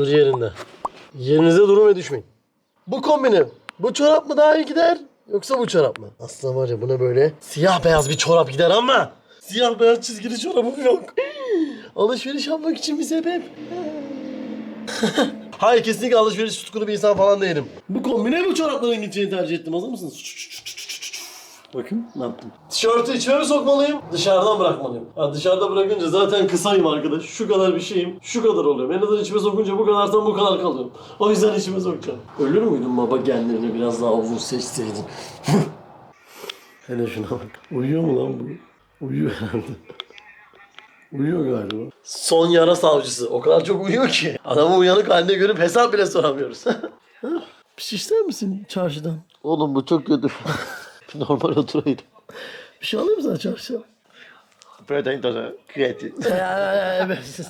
Dur yerinde. Yerinize durun ve düşmeyin. Bu kombini bu çorap mı daha iyi gider yoksa bu çorap mı? Aslında var ya buna böyle siyah beyaz bir çorap gider ama siyah beyaz çizgili çorabım yok. Alışveriş yapmak için bir sebep. Hayır kesinlikle alışveriş tutkunu bir insan falan değilim. Bu kombine bu çorapların gideceğini tercih ettim. Hazır mısınız? Bakın ne yaptım. Tişörtü içime mi sokmalıyım? Dışarıdan bırakmalıyım. Ha, dışarıda bırakınca zaten kısayım arkadaş. Şu kadar bir şeyim. Şu kadar oluyor. En azından içime sokunca bu kadardan bu kadar kalıyorum. O yüzden içime sokacağım. Ölür müydün baba genlerini biraz daha uzun seçseydin? Hele şuna bak. Uyuyor mu lan bu? Uyuyor herhalde. Uyuyor galiba. Son yara savcısı. O kadar çok uyuyor ki. Adamı uyanık halinde görüp hesap bile soramıyoruz. ister misin çarşıdan? Oğlum bu çok kötü. Normal oturaydım. Bir şey alayım sana çarşıdan? Protein tozu, kreatin. evet.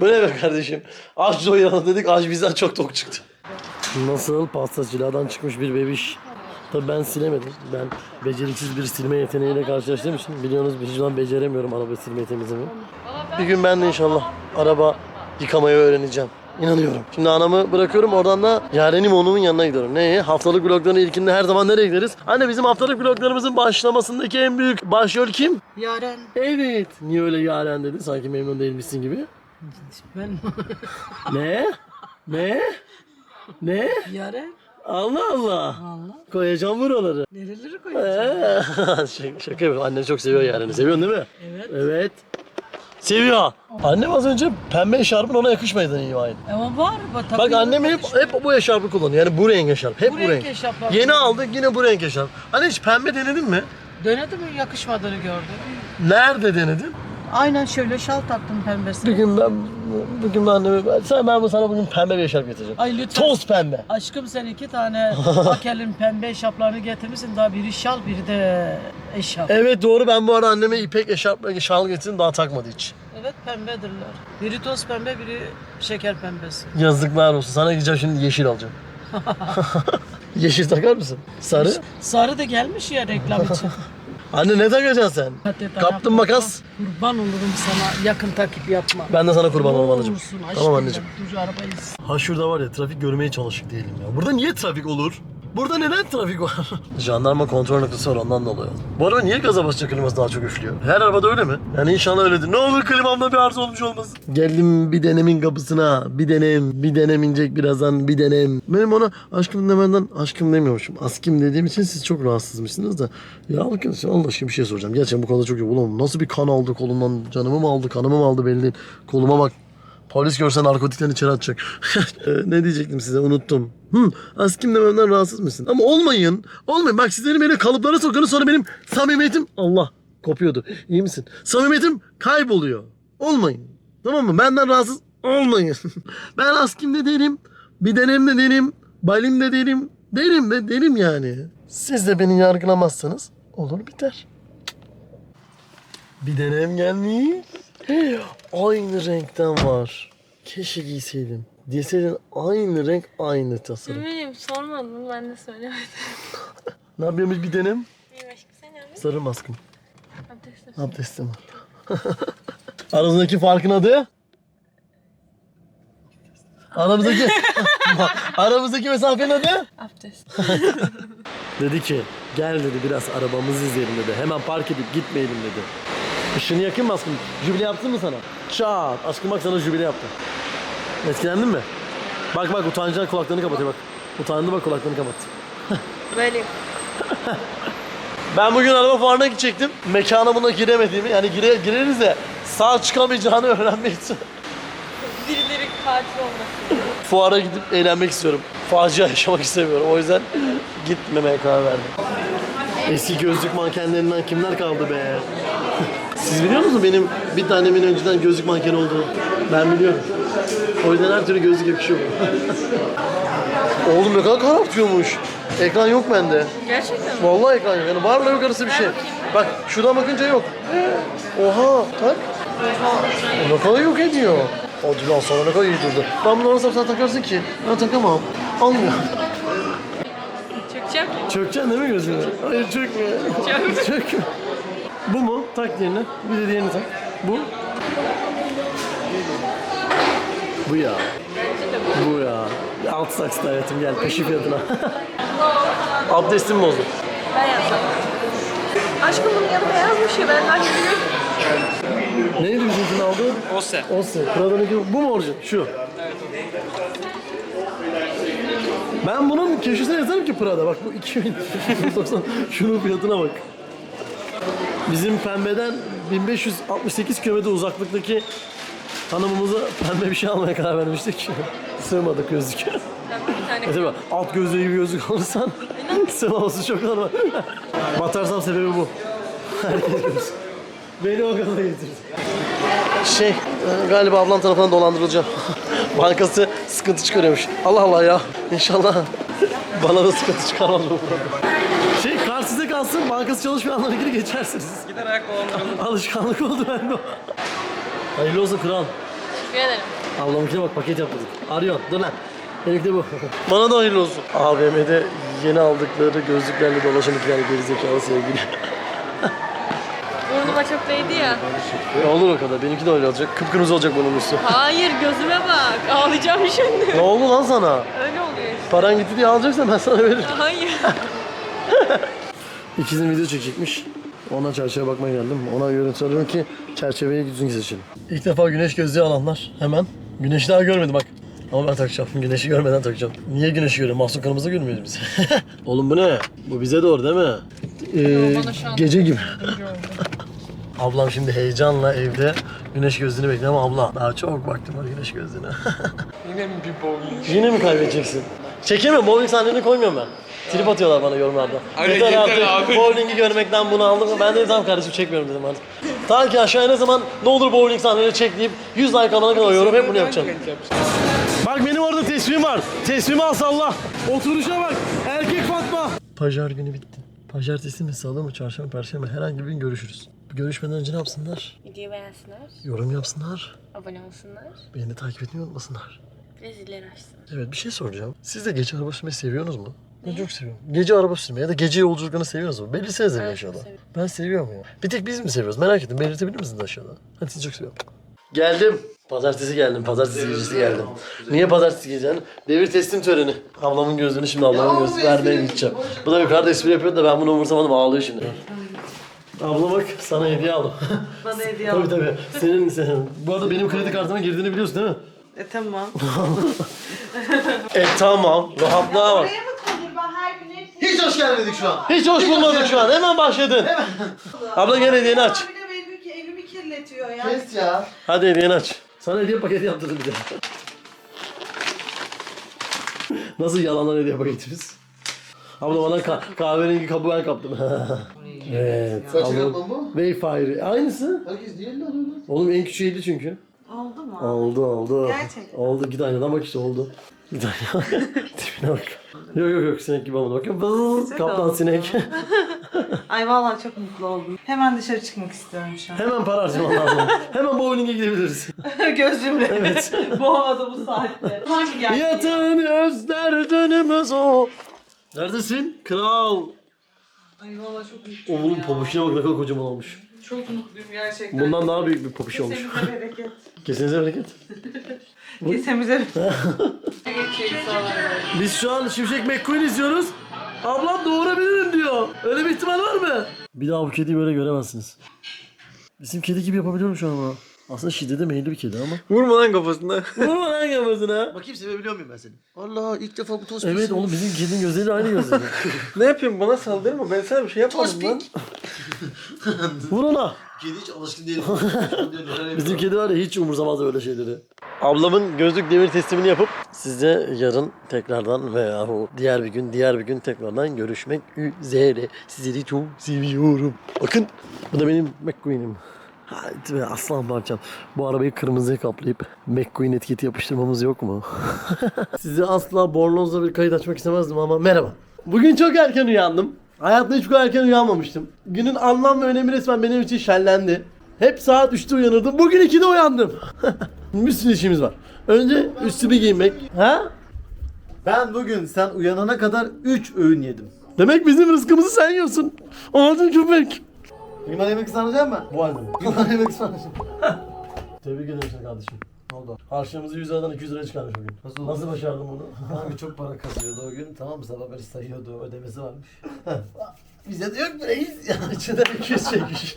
Bu ne be kardeşim? Aç doyalım dedik, aç bizden çok tok çıktı. Nasıl pastacılardan çıkmış bir bebiş. Tabii ben silemedim. Ben beceriksiz bir silme yeteneğiyle karşılaştığım için biliyorsunuz bir an beceremiyorum araba silmeyi temizlemeyi. Bir gün ben de inşallah araba yıkamayı öğreneceğim. İnanıyorum. Şimdi anamı bırakıyorum oradan da Yarenim onumun yanına gidiyorum. Neye? Haftalık vlogların ilkinde her zaman nereye gideriz? Anne bizim haftalık vloglarımızın başlamasındaki en büyük başrol kim? Yaren Evet. Niye öyle Yaren dedin? Sanki memnun değilmişsin gibi. ben Ne? Ne? Ne? Yaren Allah Allah. Allah Koyacağım buraları. nereleri koyacağım? Ee, şaka, şaka yapıyorum. Annem çok seviyor Yaren'i. Seviyorsun değil mi? Evet. Evet. Seviyor. Annem az önce pembe eşarbın ona yakışmadığını ima etti. Ama var. Bak, Bak takıyorum, annem hep hep bu eşarbı kullanıyor. Yani bu renk eşarp. Hep bu, Bu renk. renk eşarplar Yeni aldık yine bu renk eşarp. Anne hiç pembe denedin mi? Denedim mi yakışmadığını gördüm. Nerede denedin? Aynen şöyle şal taktım pembesine. Bugün ben bugün ben anneme sen ben bu sana bugün pembe bir eşarp getireceğim. Ay lütfen. Toz pembe. Aşkım sen iki tane bakelin pembe eşaplarını getirmişsin. Daha biri şal biri de eşap. Evet doğru ben bu arada anneme ipek eşarp şal getirdim daha takmadı hiç. Evet pembedirler. Biri toz pembe biri şeker pembesi. Yazıklar olsun. Sana gideceğim şimdi yeşil alacağım. yeşil takar mısın? Sarı. Sarı da gelmiş ya reklam için. Anne ne takacaksın sen? Hakikaten Kaptın yapma. makas. Kurban olurum sana yakın takip yapma. Ben de sana kurban olurum anneciğim. olursun Tamam anneciğim. ya, Dur arabayı Ha şurada var ya trafik görmeye çalışık değilim ya. Burada niye trafik olur? Burada neden trafik var? Jandarma kontrol noktası var ondan dolayı. Bu araba niye gaza basınca kliması daha çok üflüyor? Her arabada öyle mi? Yani inşallah öyledir. Ne olur klimamda bir arıza olmuş olmasın. Geldim bir denemin kapısına. Bir denem. Bir denem inecek birazdan. Bir denem. Benim ona aşkım demenden aşkım demiyormuşum. Askim dediğim için siz çok rahatsızmışsınız da. Ya bakın Allah aşkına bir şey soracağım. Gerçekten bu konuda çok yok. Ulan nasıl bir kan aldı kolumdan? Canımı mı aldı? Kanımı mı aldı belli değil. Koluma bak. Polis görse narkotikten içeri atacak. Ee, ne diyecektim size unuttum. Hı, askim dememden rahatsız mısın? Ama olmayın. Olmayın. Bak sizleri böyle kalıplara sokarım sonra benim samimiyetim... Allah kopuyordu. İyi misin? Samimiyetim kayboluyor. Olmayın. Tamam mı? Benden rahatsız olmayın. ben askim de derim. Bir denem de derim. Balim de derim. Derim de derim yani. Siz de beni yargılamazsanız olur biter. Bir denem gelmiş. Aynı renkten var. Keşke giyseydim. Deseydin aynı renk aynı tasarım. Bilmiyorum sormadın ben de söylemedim. Ne yapıyormuş bir denem? İyi aşkım sen abi. Sarı maskım. Abdest Abdestim var. Aramızdaki farkın adı? Aramızdaki aramızdaki mesafenin adı? Abdest. Dedi ki gel dedi biraz arabamızı izleyelim dedi. Hemen park edip gitmeyelim dedi. Işığını yakayım mı aşkım? Jübile yaptın mı sana? Çat. Aşkım bak sana jübile yaptı. Etkilendin mi? Bak bak utanacak kulaklarını kapatıyor bak. Utandı bak kulaklarını kapattı. Böyleyim. Ben bugün araba fuarına gidecektim. Mekana buna giremediğimi yani gire, gireriz de sağ çıkamayacağını öğrenmek için. Birileri katil olmasın. Fuara gidip eğlenmek istiyorum. Facia yaşamak istemiyorum. O yüzden gitmemeye karar verdim. Eski gözlük mankenlerinden kimler kaldı be? Siz biliyor musunuz benim bir tanemin önceden gözlük mankeni olduğunu? Ben biliyorum. O yüzden her türlü gözlük yakışıyor. Oğlum ne kadar karartıyormuş. Ekran yok bende. Gerçekten mi? Vallahi ekran yok. Yani varla yok arası bir şey. Bak şuradan bakınca yok. Oha tak. O ne kadar yok ediyor. Hadi lan sana ne kadar iyi durdu. Ben bunu nasıl sen takarsın ki? Ben takamam. Almıyor. Çökeceğim. Çökeceksin değil mi gözünü? Hayır çökme. Çök. Çökme. Bu mu? Tak diğerini. Bir de diğerini tak. Bu. Bu ya. Bu ya. Alt saksıda hayatım gel peşi fiyatına. Abdestim bozdu. Ben yapsam. Aşkım bunun yanı beyazmış ya ben daha görüyorum. Neydi bizimkinin aldığı? Ose. Ose. Prada'nınki bu mu orijin? Şu. Ben bunun köşesine yazarım ki Prada. Bak bu 2090. Şunun fiyatına bak. Bizim pembeden 1568 kilometre uzaklıktaki hanımımıza pembe bir şey almaya karar vermiştik. Sığmadık gözlük. Tane Mesela alt gözlüğü gibi gözlük alırsan sığmaması çok normal. Batarsam sebebi bu. Herkes görsün. Beni o kadar getirdi. Şey, e, galiba ablam tarafından dolandırılacağım. Bankası sıkıntı çıkarıyormuş. Allah Allah ya. İnşallah bana da sıkıntı çıkarmaz bu size kalsın, bankası çalışmayanlara geri geçersiniz. Gider ayak dolandırılır. Alışkanlık oldu bende o. Hayırlı olsun kral. teşekkür ederim. Ablamınkine bak paket yaptırdık. Arıyor. Dur lan. Benimki de bu. Bana da hayırlı olsun. AVM'de yeni aldıkları gözlüklerle dolaşan iki tane gerizekalı sevgili. Burnuma çok değdi ya. E, olur o kadar. Benimki de öyle olacak. Kıpkırmızı olacak bunun üstü. Hayır gözüme bak. Ağlayacağım şimdi. ne oldu lan sana? Öyle oluyor. Paran gitti diye alacaksan ben sana veririm. Hayır. İkizim video çekecekmiş. Ona çerçeve bakmaya geldim. Ona görüntü alıyorum ki çerçeveyi düzgün seçelim. İlk defa güneş gözlüğü alanlar hemen. Güneşi daha görmedim bak. Ama ben takacağım. Güneşi görmeden takacağım. Niye güneşi görüyorum? Mahsun kırmızı görmüyoruz biz. Oğlum bu ne? Bu bize doğru değil mi? Ee, gece gibi. Ablam şimdi heyecanla evde güneş gözlüğünü bekliyor ama abla daha çok vaktim var güneş gözlüğüne. Yine mi bir bowling? Yine mi kaybedeceksin? Çekemiyorum. Bowling sahnelerini koymuyorum ben. Trip atıyorlar bana yorumlarda. Öyle yeter abi. Bowling'i görmekten bunu aldım. Ben de tamam kardeşim çekmiyorum dedim artık. Ta ki aşağıya ne zaman ne olur bowling sahneleri çek deyip 100 like alana kadar yorum hep bunu yapacağım. Bak benim orada tesbihim var. Tesbihimi al salla. Oturuşa bak. Erkek Fatma. Pazar günü bitti. Pazartesi mi, salı mı, çarşamba, perşembe herhangi bir gün görüşürüz. Görüşmeden önce ne yapsınlar? Videoyu beğensinler. Yorum yapsınlar. Abone olsunlar. Beni takip etmeyi unutmasınlar. Ve zilleri açsınlar. Evet bir şey soracağım. Siz de araba sürmeyi seviyorsunuz mu? Ben çok seviyorum. Gece araba sürmeyi ya da gece yolculuklarını seviyorsunuz mu? Belirtsenize bir aşağıda. seviyorum. Ben seviyorum ya. Bir tek biz mi seviyoruz? Merak ettim. Belirtebilir misiniz aşağıda? Hadi sizi çok seviyorum. Geldim. Pazartesi geldim. Pazartesi gecesi geldim. Niye pazartesi gecesi? Devir teslim töreni. Ablamın gözünü şimdi ablamın gözünü vermeye gideceğim. Bu da yukarıda espri yapıyor da ben bunu umursamadım ağlıyor şimdi. Abla bak sana hediye aldım. Bana hediye tabii al. tabii. Senin, senin. Bu arada benim kredi kartıma girdiğini biliyorsun değil mi? E tamam. E tamam. Rahatlığa bak. Oraya mı konur? Ben her gün hepsini... Hiç hoş gelmedik şu an. Hiç hoş bulmadık şu an. Hemen başladın. Abla gel hediyeni aç. Bir de benim ki evimi kirletiyor ya. Kes ya. Hadi hediyeni aç. Sana hediye paketi yaptırdım bir de. Nasıl yalanlar hediye paketimiz? Abla bana ka- kahverengi kabı ben kaptım. evet. Kaç abla- yapmam bu? Wayfire. Aynısı. Herkes diğerini alıyor lan. Oğlum en küçüğü 50 çünkü. Oldu mu? Oldu oldu. Gerçekten. Oldu git aynadan bak işte oldu. Tipine bak. Yok yok yok sinek gibi olmadı. Bakın bızz, kaplan oldu. sinek. Ay vallahi çok mutlu oldum. Hemen dışarı çıkmak istiyorum şu an. Hemen para harcaman lazım. Hemen bowling'e gidebiliriz. Gözümle. Evet. bu havada bu saatte. Hangi geldi? Yatın özler dönümüz o. Neredesin? Kral. Ay vallahi çok mutluyum Oğlum ya. popuşuna bak ne kadar kocaman olmuş. Çok mutluyum gerçekten. Bundan daha büyük bir popuş olmuş. Kesemize bereket. Kesinize bereket. Kesemize. Biz şu an Şimşek McQueen izliyoruz. Ablam doğurabilirim diyor. Öyle bir ihtimal var mı? Bir daha bu kediyi böyle göremezsiniz. Bizim kedi gibi yapabiliyorum şu an ama. Aslında şiddete meyilli bir kedi ama. Vurma lan kafasına. Vurma lan kafasına. Bakayım sevebiliyor muyum ben seni? Allah ilk defa bu toz Evet oğlum bizim kedinin gözleri aynı gözleri. ne yapayım bana saldırma ben sana bir şey yapmadım lan. Vur ona. Kedi hiç alışkın değilim. Bizim kedi var ya hiç umursamaz öyle şeyleri. Ablamın gözlük demir teslimini yapıp size yarın tekrardan veya o diğer bir gün diğer bir gün tekrardan görüşmek üzere. Sizleri çok seviyorum. Bakın bu da benim McQueen'im. Hadi be aslan parçam. Bu arabayı kırmızıya kaplayıp McQueen etiketi yapıştırmamız yok mu? Size asla bornozla bir kayıt açmak istemezdim ama merhaba. Bugün çok erken uyandım. Hayatımda hiç bu kadar erken uyanmamıştım. Günün anlam ve önemi resmen benim için şenlendi. Hep saat 3'te uyanırdım. Bugün 2'de uyandım. bir sürü işimiz var. Önce üstümü giymek. Ha? Ben bugün sen uyanana kadar 3 öğün yedim. Demek bizim rızkımızı sen yiyorsun. Anladın köpek. Bana yemek ısmarlayacak mı? Bu halde mi? Bana yemek ısmarlayacak Tebrik ederim seni kardeşim. Ne oldu? Harçlığımızı 100 liradan 200 liraya çıkarmış bugün. Nasıl oldu? Nasıl başardın bunu? Abi çok para kazıyordu o gün. Tamam mı? Sabah beri sayıyordu. Ödemesi varmış. bize de yok mu reis? Ya içinden 200 çekmiş.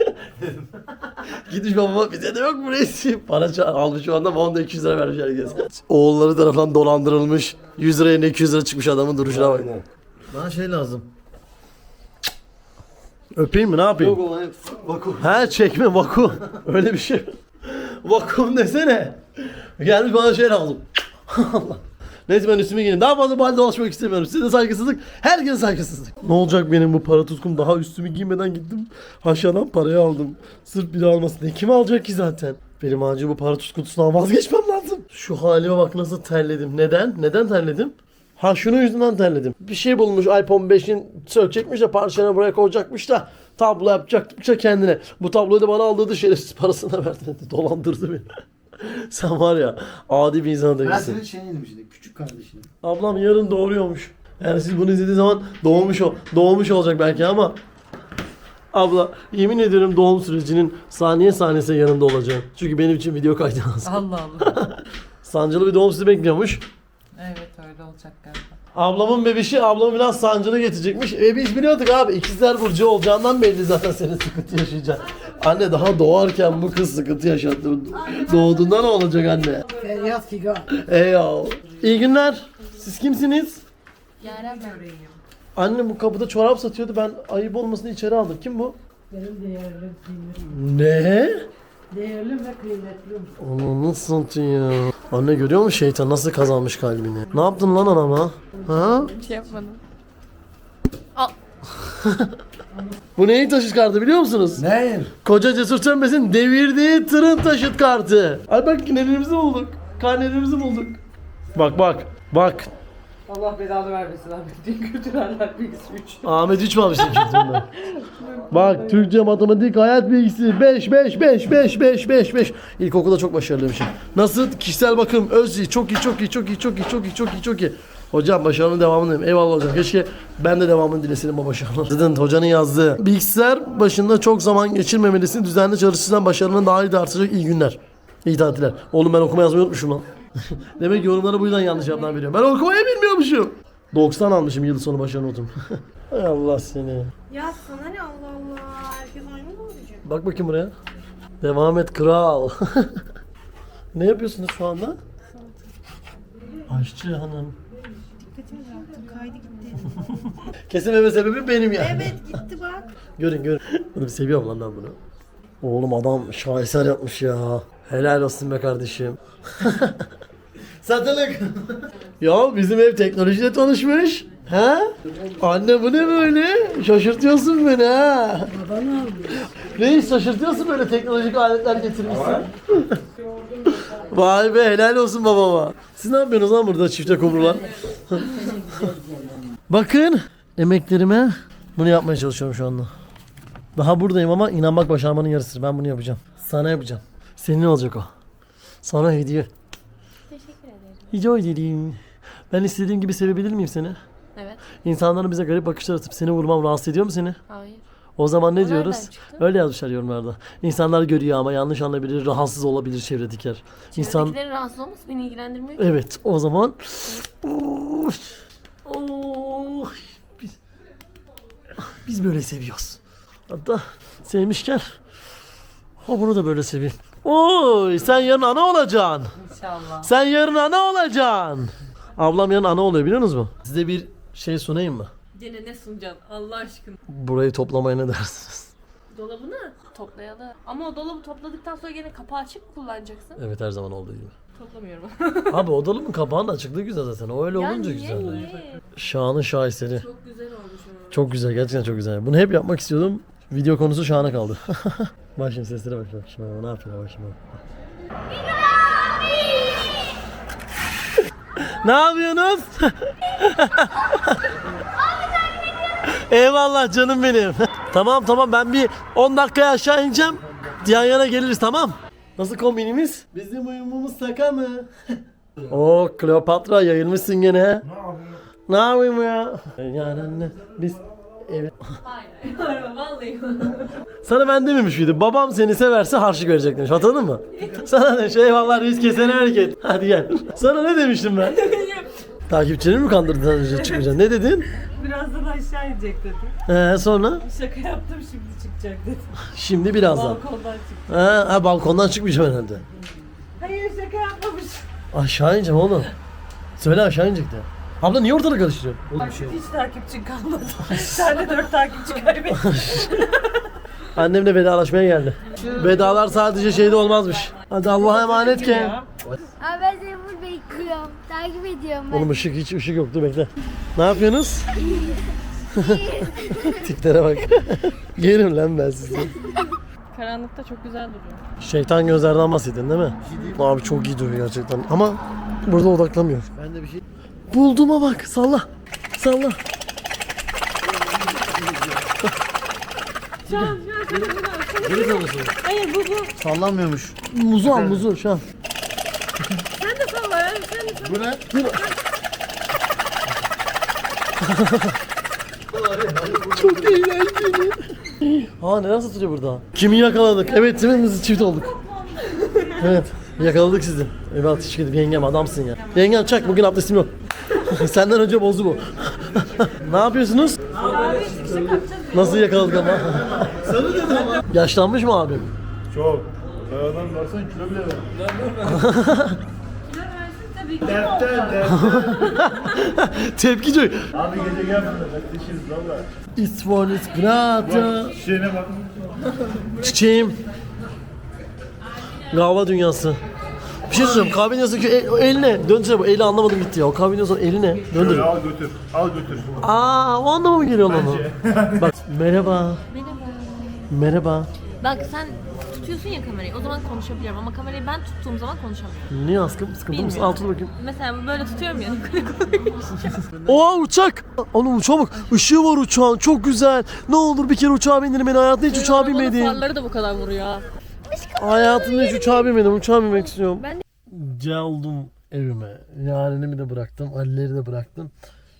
Gitmiş babama bize de yok mu reis? Para almış şu anda babam da 200 lira vermiş herkes. Oğulları tarafından dolandırılmış. 100 liraya 200 lira çıkmış adamın duruşuna bak. Bana şey lazım. Öpeyim mi ne yapayım? Yok olan vakum. He çekme vakum. Öyle bir şey. vakum desene. Gelmiş bana şey lazım. Allah. Neyse ben üstüme giyeyim. Daha fazla bu halde dolaşmak istemiyorum. Size saygısızlık, herkese saygısızlık. Ne olacak benim bu para tutkum? Daha üstümü giymeden gittim. Aşağıdan parayı aldım. Sırf biri almasın diye. Kim alacak ki zaten? Benim acil bu para tutkuntusundan vazgeçmem lazım. Şu halime bak nasıl terledim. Neden? Neden terledim? Ha şunun yüzünden terledim. Bir şey bulmuş iPhone 5'in sökecekmiş de parçalarını buraya koyacakmış da tablo yapacakmış da kendine. Bu tabloyu da bana aldırdı şerefsiz parasını verdi. Dolandırdı beni. Sen var ya adi bir insan Ben değilsin. senin şeyini yedim şimdi. Küçük kardeşini. Ablam yarın doğuruyormuş. Yani siz bunu izlediğiniz zaman doğmuş o doğmuş olacak belki ama abla yemin ediyorum doğum sürecinin saniye saniyesi yanında olacağım. Çünkü benim için video kaydı lazım. Allah Allah. Sancılı bir doğum sizi bekliyormuş. Olacak galiba. Ablamın bebişi ablamı biraz sancılı getirecekmiş. E biz biliyorduk abi ikizler burcu olacağından belli zaten senin sıkıntı yaşayacaksın. Anne daha doğarken bu kız sıkıntı yaşattı. Doğduğunda ne olacak anne? Feryat figan. Ey ya. İyi günler. Siz kimsiniz? Yaren ben. Anne bu kapıda çorap satıyordu. Ben ayıp olmasını içeri aldım. Kim bu? Benim kıymetlim. Ne? Değerlim ve kıymetlim. Onu nasıl satıyor ya? Anne görüyor musun şeytan nasıl kazanmış kalbini? Ne yaptın lan anama? Ha? Bir şey yapmadım. Bu neyi taşıt kartı biliyor musunuz? Ne? Koca Cesur Sönmez'in devirdiği tırın taşıt kartı. Ay bak karnelerimizi bulduk. Karnelerimizi bulduk. Bak bak. Bak. Allah belanı vermesin abi. Din kültürel bilgisi 3. Ahmet 3 mü almışsın kültüründen? Bak Türkçe, matematik, hayat bilgisi 5 5 5 5 5 5 5. İlkokulda çok başarılıymışım. Nasıl? Kişisel bakım, öz iyi, çok iyi, çok iyi, çok iyi, çok iyi, çok iyi, çok iyi, çok iyi. Hocam başarının devamını dilerim. Eyvallah hocam. Keşke ben de devamını dileseydim o başarının. Zaten hocanın yazdığı. Bilgisayar başında çok zaman geçirmemelisin. Düzenli çalışırsan başarının daha iyi de artacak. İyi günler. İyi tatiller. Oğlum ben okuma yazmayı unutmuşum lan. Demek ki yorumlara bu yüzden yanlış cevaplar veriyorum. Ben okumayı bilmiyormuşum. 90 almışım yıl sonu başarı notum. Hay Allah seni. Ya sana ne Allah Allah. Herkes aynı mı olacak? Bak bakayım buraya. Devam et kral. ne yapıyorsunuz şu anda? Aşçı hanım. Dikkatimi dağıttım. Kaydı gitti. Kesememe sebebi benim yani. evet gitti bak. Görün görün. Bunu seviyorum lan ben bunu. Oğlum adam şaheser yapmış ya. Helal olsun be kardeşim. Satılık. Ya bizim ev teknolojiyle tanışmış. He? Anne bu ne böyle? Şaşırtıyorsun beni ha. Reis şaşırtıyorsun böyle teknolojik aletler getirmişsin. Vay be helal olsun babama. Siz ne yapıyorsunuz lan burada çifte kumrular? Bakın emeklerime bunu yapmaya çalışıyorum şu anda. Daha buradayım ama inanmak başarmanın yarısıdır. Ben bunu yapacağım. Sana yapacağım. Senin olacak o. Sana hediye. Teşekkür ederim. Rica ederim. Ben istediğim gibi sevebilir miyim seni? Evet. İnsanların bize garip bakışlar atıp seni vurmam rahatsız ediyor mu seni? Hayır. O zaman ne O diyoruz? çıktı? Öyle yazmışlar yorumlarda. İnsanlar görüyor ama yanlış anlayabilir, rahatsız olabilir çevredekiler. İnsan Çevredekilerin rahatsız olması beni ilgilendirmiyor ki. Evet, o zaman oy, biz, biz böyle seviyoruz. Hatta sevmişken o bunu da böyle seveyim. Oy, sen yarın ana olacaksın. İnşallah. Sen yarın ana olacaksın. Ablam yarın ana oluyor biliyor musunuz mu? Size bir şey sunayım mı? Gene ne sunacaksın Allah aşkına? Burayı toplamaya ne dersiniz? Dolabını toplayalım. Ama o dolabı topladıktan sonra gene kapağı açık mı kullanacaksın? Evet her zaman olduğu gibi. Toplamıyorum. Abi o dolabın kapağının açıklığı güzel zaten. O öyle ya olunca niye güzel. niye? Şanın şaheseri. Çok güzel olmuş ama. Çok güzel gerçekten çok güzel. Bunu hep yapmak istiyordum. Video konusu şahane kaldı. bak şimdi seslere bak bak şimdi ne yapıyor bak şimdi. ne yapıyorsunuz? Eyvallah canım benim. tamam tamam ben bir 10 dakikaya aşağı ineceğim. Yan yana geliriz tamam. Nasıl kombinimiz? Bizim uyumumuz taka mı? Oo Kleopatra yayılmışsın gene. Ne yapayım ya? Yani anne biz evi. Hayır, vallahi. Sana ben dememiş miydim? Babam seni severse harçlık verecek demiş. Hatırladın mı? Sana ne şey vallahi risk kesene hareket. Hadi gel. Sana ne demiştim ben? Takipçileri mi kandırdın sen önce çıkmayacaksın? Ne dedin? Birazdan aşağı inecek dedi. Ee, sonra? Şaka yaptım şimdi çıkacak dedi. Şimdi birazdan. Balkondan çıktı. Ha, ha balkondan çıkmayacağım herhalde. Hayır şaka yapmamış. Aşağı ineceğim oğlum. Söyle aşağı inecek de. Abla niye ortalığı karıştırıyorsun? Oğlum bir şey yok. Hiç takipçin kalmadı. Sen de dört takipçi kaybettin. Annemle vedalaşmaya geldi. Vedalar sadece şeyde olmazmış. Hadi Allah'a emanet ki. Abi ben seni burada bekliyorum. Takip ediyorum ben. Oğlum ışık hiç ışık yoktu bekle. Ne yapıyorsunuz? Tiplere bak. Yerim lan ben sizi. Karanlıkta çok güzel duruyor. Şeytan gözlerden bahsedin değil mi? Abi çok iyi duruyor gerçekten. Ama burada odaklamıyor. Ben de bir şey... Bulduğuma bak. Salla. Salla. Geri sallasın. Hayır bu bu. Sallanmıyormuş. Muzu al muzu şu an. Sen de salla ya. Sen de salla. Bu ne? Çok eğlenceli. Aa neler satılıyor burada? Kimi yakaladık? Evet hepimiz çift olduk. Evet yakaladık sizi. Evet hiç gidip yengem adamsın ya. Yengem çak bugün abdestim yok. Senden önce bozdu bu. ne yapıyorsunuz? Nasıl yakaladık ama? Yaşlanmış mı abim? Çok. Kayadan varsan kilo bile ver. Dertten dertten. Tepki çok. Abi gece gel bana bekleşiriz valla. It's one grata. Bak çiçeğine bak. Çiçeğim. Kahve dünyası. Bir şey söyleyeceğim. Kahve dünyası el, el ne? Dönsene bu eli anlamadım gitti ya. O kahve dünyası eli ne? Döndür. Şöyle al götür. Al götür. Aa o anlama mı geliyor lan o? Bak merhaba. Merhaba. Merhaba. Bak sen tutuyorsun ya kamerayı. O zaman konuşabiliyorum ama kamerayı ben tuttuğum zaman konuşamıyorum. Niye askım? Sıkıntı mısın? Bilmiyorum. Altına bakayım. Mesela böyle tutuyorum ya. Oha uçak. Oğlum uçağa bak. Işığı var uçağın. Çok güzel. Ne olur bir kere uçağa bindirin beni. Hayatımda hiç uçağa binmedim. farları da bu kadar vuruyor. Hayatımda hiç uçağa binmedim. Uçağa binmek istiyorum. Ben Geldim evime. Yarenimi de bıraktım. Ali'leri de bıraktım.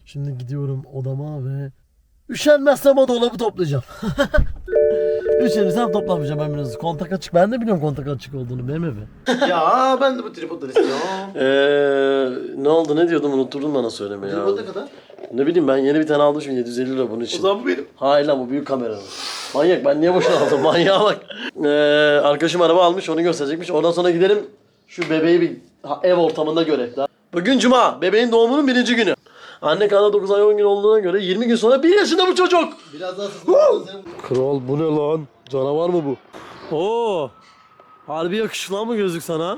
Şimdi gidiyorum odama ve üşenmezsem o dolabı toplayacağım. Üşenirsem toplamayacağım ben biraz. Kontak açık. Ben de biliyorum kontak açık olduğunu. Benim evi. ya ben de bu tripodları istiyorum. Eee ne oldu ne diyordum unutturdun bana söylemeyi ya. Tripod ne kadar? Ne bileyim ben yeni bir tane aldım şimdi 750 lira bunun için. O zaman bu benim. Hayır lan bu büyük kamera. Manyak ben niye boşuna aldım manyağa bak. Ee, arkadaşım araba almış onu gösterecekmiş. Ondan sonra gidelim şu bebeği bir ha- ev ortamında. Daha. Bugün cuma bebeğin doğumunun birinci günü. Anne karnında 9 ay 10 gün olduğuna göre 20 gün sonra 1 yaşında bu çocuk. Biraz daha. Kral bu ne lan? Canavar mı bu? Oo. Harbi yakışıklı lan bu gözlük sana.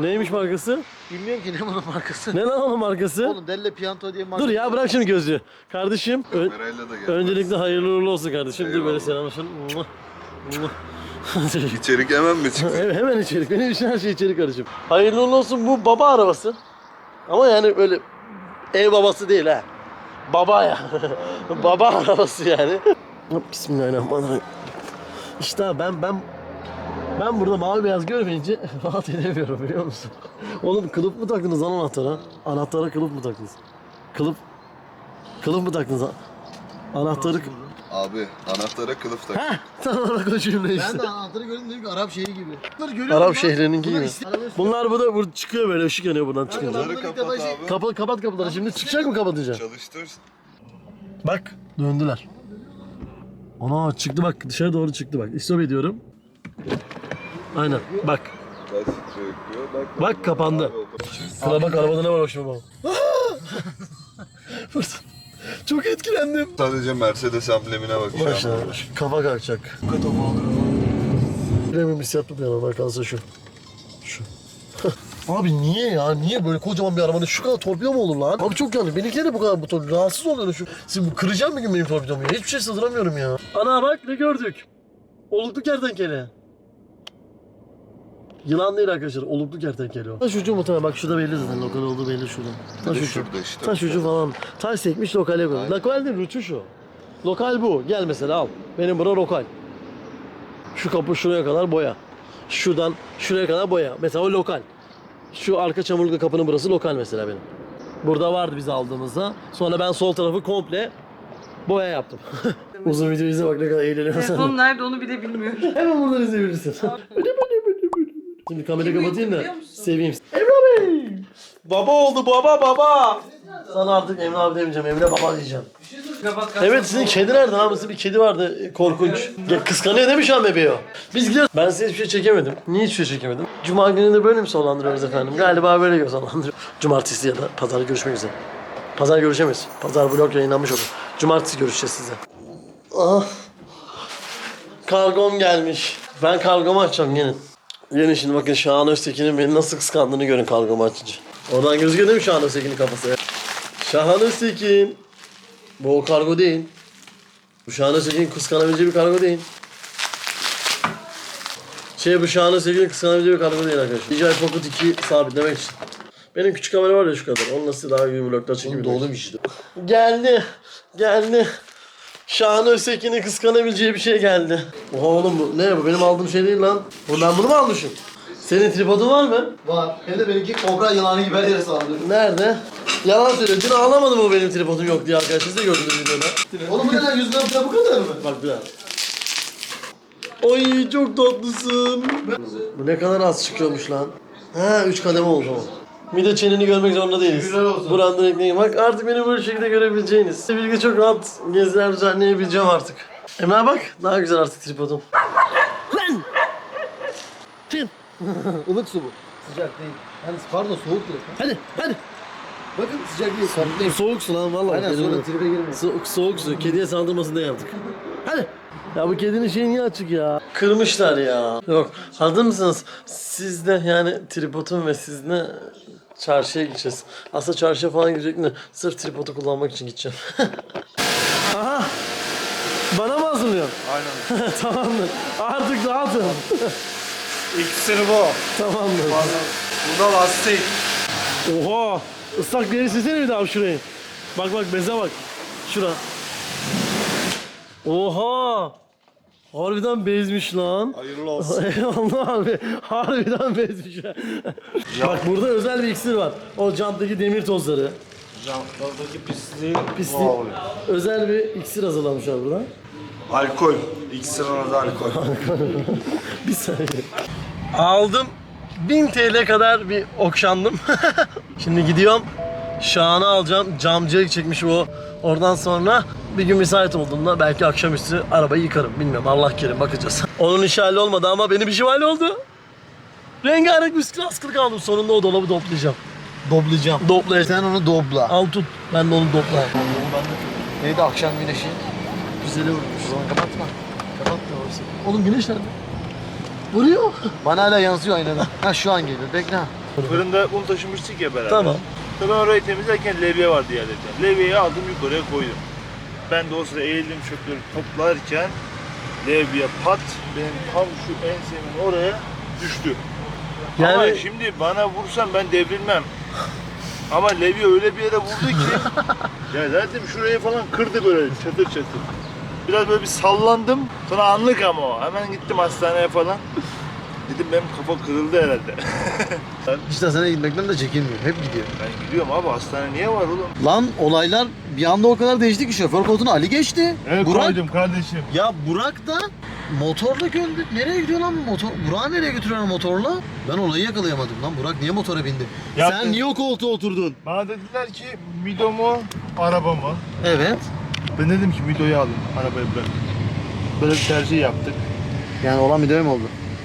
Neymiş markası? Bilmiyorum ki ne bunun markası. Ne lan onun markası? Oğlum Delle Pianto diye marka. Dur ya bırak şimdi gözlüğü. Kardeşim ö- öncelikle hayırlı uğurlu olsun kardeşim. Dur böyle selamlaşalım. Mua. Mua. İçerik hemen mi çıktı? Evet, hemen içerik. Benim için her şey içerik kardeşim. Hayırlı uğurlu olsun bu baba arabası. Ama yani böyle ev babası değil ha. Baba ya. baba arabası yani. Bismillahirrahmanirrahim. İşte ben ben ben burada mavi beyaz görmeyince rahat edemiyorum biliyor musun? Oğlum kılıf mı taktınız lan anahtara? Anahtara kılıf mı taktınız? Kılıf kılıf mı taktınız? Anahtarı Abi anahtara kılıf tak. Heh, tam olarak o cümle işte. Ben de anahtarı gördüm dedim ki Arap şehri gibi. Bunları görüyorum Arap şehrininki Bunlar gibi. Bunlar burada, burada çıkıyor böyle ışık yanıyor buradan çıkınca. Bunları kapat abi. Kapat kapat kapıları şimdi çıkacak mı kapatınca? Çalıştır. Bak döndüler. Ana çıktı bak dışarı doğru çıktı bak. İstop ediyorum. Aynen bak. Bak, Bak kapandı. Sıra bak arabada ne var hoşuma baba. Çok etkilendim. Sadece Mercedes amblemine bak şu an. Başla. Kafa kalkacak. Premium hissiyatlı bir araba kalsa şu. Şu. Abi niye ya? Niye böyle kocaman bir arabanın şu kadar torpido mu olur lan? Abi çok yanlış. Benimkiler de bu kadar bu torpido. Rahatsız oluyorum şu. Şimdi bu kıracağım bir gün benim torpidomu ya. Hiçbir şey sığdıramıyorum ya. Ana bak ne gördük. Oluklu kertenkele. Yılan değil arkadaşlar. Oluklu kertenkele o. Taş ucu muhtemelen. Bak şurada belli zaten. Lokal olduğu belli şurada. Taş ucu. şurada işte. Taş ucu falan. Taş sekmiş lokale koy. Lokal değil rütüş o. Lokal bu. Gel mesela al. Benim bura lokal. Şu kapı şuraya kadar boya. Şuradan şuraya kadar boya. Mesela o lokal. Şu arka çamurluklu kapının burası lokal mesela benim. Burada vardı biz aldığımızda. Sonra ben sol tarafı komple boya yaptım. Uzun video izle bak ne kadar eğleniyorum sen. Telefonum nerede onu bile bilmiyorum. Hemen buradan izleyebilirsin. Şimdi kamerayı kapatayım da seveyim. Emre Bey! Baba oldu baba baba. Sana artık Emre abi demeyeceğim, Emre baba diyeceğim. Evet sizin kedi nerede abi? Sizin bir kedi vardı e, korkunç. Ya, kıskanıyor değil mi şu an bebeği o? Biz gidiyoruz. Ben size hiçbir şey çekemedim. Niye hiçbir şey çekemedim? Cuma günü de böyle mi sonlandırıyoruz efendim? Galiba böyle sonlandırıyoruz. Cumartesi ya da pazar görüşmek üzere. Pazar görüşemeyiz. Pazar vlog yayınlanmış olur. Cumartesi görüşeceğiz size. Ah. Kargom gelmiş. Ben kargomu açacağım gelin. Gelin şimdi bakın Şahan Öztekin'in beni nasıl kıskandığını görün kargomu açınca. Oradan gözüküyor değil mi Şahan Öztekin'in kafası? Şahan Öztekin. Bu o kargo değil. Bu Şahan Öztekin'in kıskanabileceği bir kargo değil. Şey bu Şahan Öztekin'in kıskanabileceği bir kargo değil arkadaşlar. DJI Pocket 2 sabitlemek için. Benim küçük kamera var ya şu kadar. Onu nasıl daha iyi vloglar çekebilirim. Doğru bir şey. Geldi. Geldi. Şahan Öztekin'i kıskanabileceği bir şey geldi. Oha oğlum bu ne bu benim aldığım şey değil lan. Bu ben bunu mu almışım? Senin tripodun var mı? Var. Hem de benimki kobra yılanı gibi her yere saldırıyor. Nerede? Yalan söylüyor. Dün ağlamadı mı benim tripodum yok diye arkadaşlar. Siz de gördünüz videoda. Oğlum bu ne lan 100 gram falan bu kadar mı? Bak bir daha. Oy çok tatlısın. Bu ne kadar az çıkıyormuş lan. Ha 3 kademe oldu o. Bir de çeneni görmek zorunda değiliz. Güzel olsun. Buranın renkli. Bak artık beni böyle şekilde görebileceğiniz. Birlikte çok rahat geziler düzenleyebileceğim artık. Emre bak daha güzel artık tripodum. Lan! Kim? Ilık su bu. Sıcak değil. Yani pardon soğuk direkt. Hadi hadi. Bakın sıcak değil. Soğuk değil. Soğuk su lan vallahi. Aynen sonra tribe girmeyin. Soğuk, soğuk su. Kediye saldırmasın diye yaptık. Hadi. Ya bu kedinin şeyi niye açık ya? Kırmışlar ya. Yok. Hazır mısınız? Siz de yani tripodum ve sizle çarşıya gideceğiz. Aslında çarşıya falan gidecektim de sırf tripodu kullanmak için gideceğim. Aha. Bana mı hazırlıyorsun? Aynen. Tamamdır. Artık rahatım. İkisini bu. Tamamdır. Bu da lastik. Oha! Islak yeri silsene bir daha şurayı. Bak bak beze bak. Şura. Oha! Harbiden bezmiş lan. Hayırlı olsun. Eyvallah abi. Harbiden bezmiş. bak burada özel bir iksir var. O camdaki demir tozları. Jantlardaki pisliği Pisliği. Özel bir iksir hazırlamışlar burada. Alkol. İkisinin adı alkol. Bir saniye. Aldım. 1000 TL kadar bir okşandım. Şimdi gidiyorum. Şahan'ı alacağım. Camcıya çekmiş o. Oradan sonra bir gün müsait olduğunda belki akşamüstü arabayı yıkarım. Bilmiyorum Allah kerim bakacağız. Onun işi olmadı ama benim işim oldu. Rengarenk bir askılık aldım. Sonunda o dolabı toplayacağım. Doblayacağım. Toplayacağım. Sen onu dobla. Al tut. Ben de onu toplayayım. Neydi akşam güneşi? Güzeli vurmuş. O zaman kapatma. Kapatma orası. Oğlum güneş nerede? Vuruyor. Bana hala yansıyor aynadan. ha şu an geliyor. Bekle ha. Fırında bunu taşımıştık ya beraber. Tamam. Tabii orayı temizlerken levye vardı yerlerde. Levyeyi aldım yukarıya koydum. Ben de o sırada eğildim çöpleri toplarken levye pat benim tam şu ensemin oraya düştü. Yani Ama şimdi bana vursan ben devrilmem. Ama levye öyle bir yere vurdu ki ya zaten şurayı falan kırdı böyle çatır çatır. Biraz böyle bir sallandım. Sonra anlık ama o. Hemen gittim hastaneye falan. Dedim benim kafa kırıldı herhalde. İşte hastaneye gitmekten de çekinmiyor. Hep gidiyor. ben gidiyorum abi hastane niye var oğlum? Lan olaylar bir anda o kadar değişti ki şoför koltuğuna Ali geçti. Burak kardeşim. ya Burak da motorla göndü. Nereye gidiyor lan bu motor? Burak'ı nereye götürüyor motorla? Ben olayı yakalayamadım lan. Burak niye motora bindi? Ya- Sen niye o koltuğa oturdun? Bana dediler ki Mido mu araba mı? Evet. Ben dedim ki Mido'yu alın arabayı bırak. Böyle bir tercih yaptık. Yani olan Mido'ya mı oldu?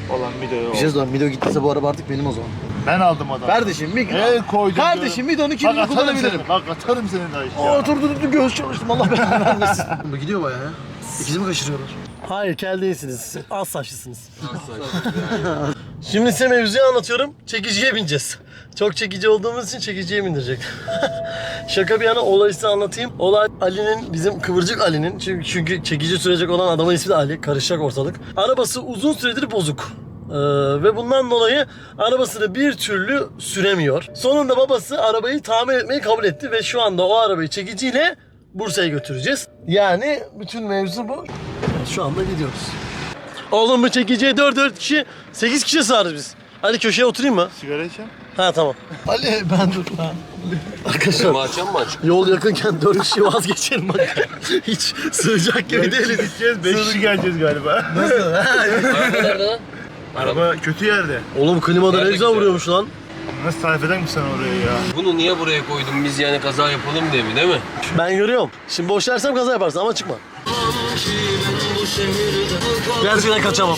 Olan Mido'yu Bir şey söyleyeyim. Mido gittiyse bu araba artık benim o zaman. Ben aldım adamı. Kardeşim bir El koydum. Kardeşim Mido'nu Bak kimle atarım kullanabilirim? seni. Bak atarım seni de işte. Aa dur dur dur göğüs çalıştım Allah belanı vermesin. Bu gidiyor bayağı ya. İkisi mi kaçırıyorlar? Hayır kel değilsiniz. Az saçlısınız. Şimdi size mevzuyu anlatıyorum. Çekiciye bineceğiz. Çok çekici olduğumuz için çekiciye bindirecek. Şaka bir yana olayı size anlatayım. Olay Ali'nin, bizim kıvırcık Ali'nin. Çünkü, çünkü çekici sürecek olan adamın ismi de Ali. Karışacak ortalık. Arabası uzun süredir bozuk. Ee, ve bundan dolayı arabasını bir türlü süremiyor. Sonunda babası arabayı tamir etmeyi kabul etti ve şu anda o arabayı çekiciyle Bursa'ya götüreceğiz. Yani bütün mevzu bu. Şu anda gidiyoruz. Oğlum bu çekiciye 4 4 kişi 8 kişi sığarız biz. Hadi köşeye oturayım mı? Sigara içen? Ha tamam. Ali ben dur. Arkadaşlar Açan mı aç? yol yakınken dört kişi vazgeçelim bak. Hiç sığacak gibi değiliz. Gideceğiz 5 kişi geleceğiz galiba. Nerede lan? Araba kötü yerde. Oğlum klimada ne Nerede güzel güzel? vuruyormuş lan. Nasıl tarif eder misin sen orayı ya? Bunu niye buraya koydun biz yani kaza yapalım diye mi değil mi? Ben görüyorum. Şimdi boş versem kaza yaparsın ama çıkma. Gerçekten kaçamam.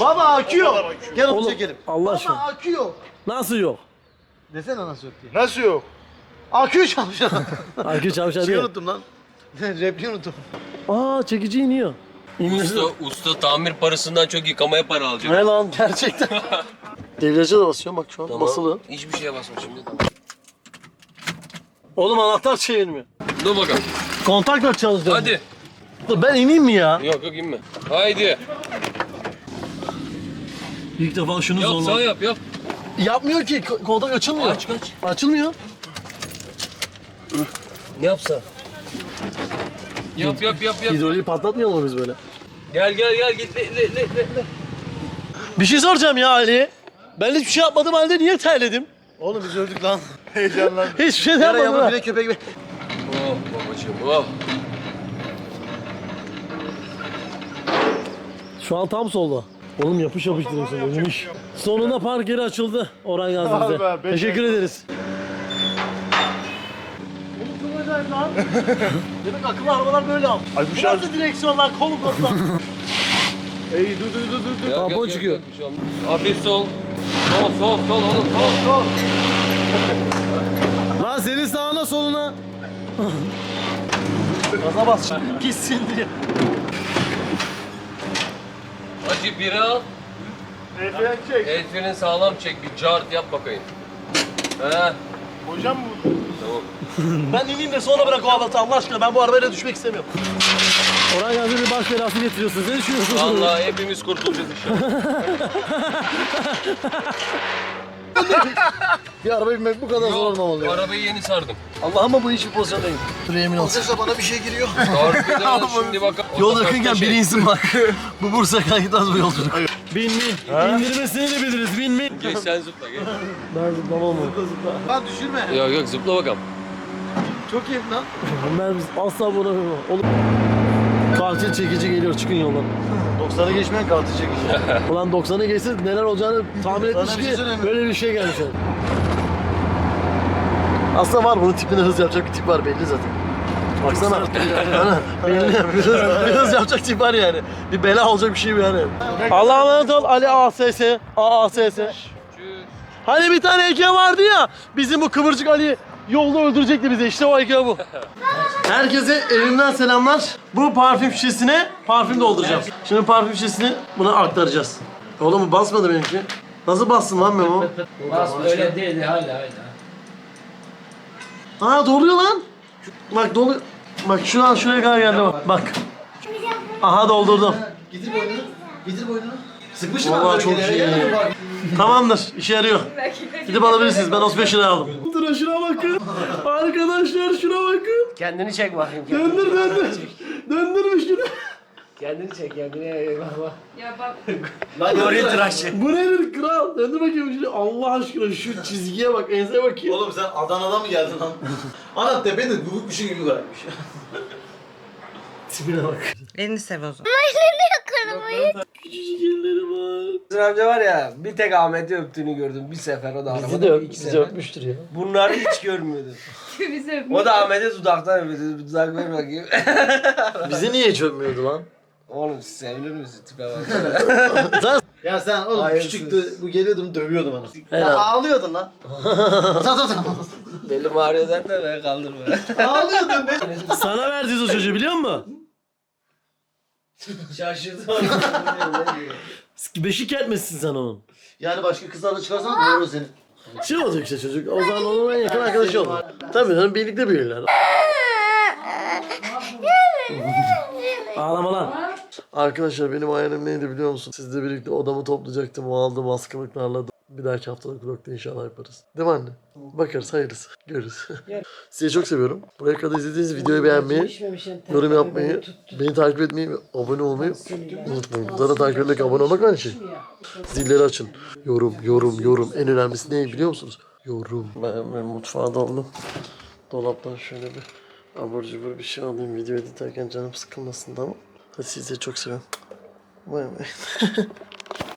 Baba akıyor. Gel onu Oğlum çekelim. Allah aşkına. Baba akıyor. Nasıl yok? Desene nasıl yok diye. Nasıl yok? Akıyor çalışıyor. Arka çavuşa Şey değil. unuttum lan. Repliği unuttum. Aa çekici iniyor. Usta, usta tamir parasından çok yıkamaya para alacak. Ne lan gerçekten. Debriyaja da basıyorum bak şu an Tamam. basılı. Hiçbir şeye basma şimdi. Oğlum anahtar çevirmiyor. Dur bakalım. Kontakla çalışacağım. Hadi. Ben ineyim mi ya? Yok yok inme. Haydi. İlk defa şunu Yap sağ zorladım. yap yap. Yapmıyor ki ko- kontak açılmıyor. Aç kaç. Açılmıyor. Ne yapsa? Yap yap yap yap. Hidroliği patlatmayalım mı biz böyle? Gel gel gel git. Le, le, le, le. Bir şey soracağım ya Ali. Ben hiçbir şey yapmadım halde niye terledim? Oğlum biz öldük lan. Heyecanlandım. Hiçbir şey yapmadım bile köpek be. Oh babacığım oh. Şu an tam solda. Oğlum yapış yapış direksiyon ölmüş. Sonunda park yeri açıldı Orhan Gazi'de. be, beş Teşekkür ederiz. Acayip lan. Demek akıllı arabalar böyle al. Ay bu şarj... nasıl direksiyonlar kolu kodla. Ey dur dur dur dur. Tampon çıkıyor. bir şey. Hafif sol. Sol sol sol oğlum sol sol. Lan senin sağına soluna. Gaza bas şimdi. Gitsin diye. Acı biri al. Efendim çek. El freni sağlam çek. Bir cart yap bakayım. He. Hocam bu. Tamam. Ben ineyim de sonra bırak o halatı Allah aşkına. Ben bu arabayla düşmek istemiyorum. Orhan Gazi bir baş belası getiriyorsunuz. Ne düşünüyorsunuz? Vallahi hepimiz kurtulacağız inşallah. Bir araba binmek bu kadar zor olmamalı. ya. Arabayı yeni sardım. Allah'ıma bu işi pozisyondayım. Dur yemin olsun. Arkadaşlar bana bir şey giriyor. Harbiden şimdi bak. Yol yakınken biri insin bak. bu kadar gitmez bu yolculuk. Bin bin. İndirmesini de biliriz. Bin bin. Geç sen zıpla geç. Ben zıplamam mı? Lan düşürme. Yok yok zıpla bakalım. Çok iyi lan. Ben asla buna Oğlum. Katil çekici geliyor çıkın yoldan. 90'a geçmeyen kartı çekici. Ulan 90'a geçse neler olacağını tahmin etmiş bir şey ki söyleyeyim mi? böyle bir şey gelmiş. yani. Aslında var bunun tipine hız yapacak bir tip var belli zaten. Baksana. Ana, belli. Bir hız, bir hız yapacak tip var yani. Bir bela olacak bir şey bu yani. Allah'a emanet ol Ali ASS. AASS. Hani bir tane Ege vardı ya. Bizim bu kıvırcık Ali yolda öldürecekti bizi. İşte o Ege bu. Herkese elimden selamlar. Bu parfüm şişesine parfüm dolduracağım. Şimdi parfüm şişesini buna aktaracağız. Oğlum bu basmadı benimki. Nasıl bastın lan Memo? Öyle değil hala hala. Aa doluyor lan. Bak dolu. Bak şu an şuraya kadar geldi bak. Bak. Aha doldurdum. Getir boynunu. Getir boynunu. Sıkmıştım Vallahi çok iyi. Tamamdır. işe yarıyor. Gidip alabilirsiniz. Ben 35 liraya aldım. Bakın. Arkadaşlar şuna bakın. Kendini çek bakayım. Döndür döndür. Döndürmüş şunu. Kendini çek kendini. Bak bak. Ya bak Lan Oraya tıraşı. Bu nedir kral? Döndür bakayım şunu. Allah aşkına şu çizgiye bak. Enseye bakayım. Oğlum sen Adana'dan mı geldin lan? Ana tepeni gubuk bir şey gibi bırakmış. Tipine bak. Elini sev o zaman. Küçücük elleri var. Bizim amca var ya bir tek Ahmet'i öptüğünü gördüm bir sefer o da Bizi arabada de, öp, iki bizi sefer. öpmüştür ya. Bunları hiç görmüyordu. bizi öpmüş. O da Ahmet'e dudaktan öpüyordu. Bir dudak ver bakayım. Bizi niye hiç öpmüyordu lan? Oğlum siz sevilir misiniz? Tipe bak. Ya sen oğlum Hayırsız. küçüktü, bu geliyordum dövüyordum onu. Helal. Ya ağlıyordun lan. Tamam tamam tamam. Belim ağrıyor zaten ben kaldırma. Ağlıyordun be. Sana verdiğiniz o çocuğu biliyor musun? Şaşırdım. Beşik etmesin sen onun. Yani başka kızlarla çıkarsan doğru seni. Şey olacak işte çocuk. O zaman onun en yakın arkadaşı olur. Tabii canım birlikte büyürler. Ağlama lan. Arkadaşlar benim hayalim neydi biliyor musun? Sizle birlikte odamı toplayacaktım. O aldığım askılıklarla bir dahaki haftalık vlogda inşallah yaparız. Değil mi anne? Bakarız hayırlısı. Görürüz. Sizi çok seviyorum. Buraya kadar izlediğiniz videoyu beğenmeyi, yorum yapmayı, beni takip etmeyi ve abone olmayı unutmayın. Zaten takip etmek, abone olmak aynı şey. Zilleri açın. Yorum, yorum, yorum. En önemlisi ne biliyor musunuz? Yorum. Ben, ben mutfağa daldım. Dolaptan şöyle bir abur cubur bir şey alayım video editerken canım sıkılmasın da ama. Hadi sizi çok seviyorum. Bay bay.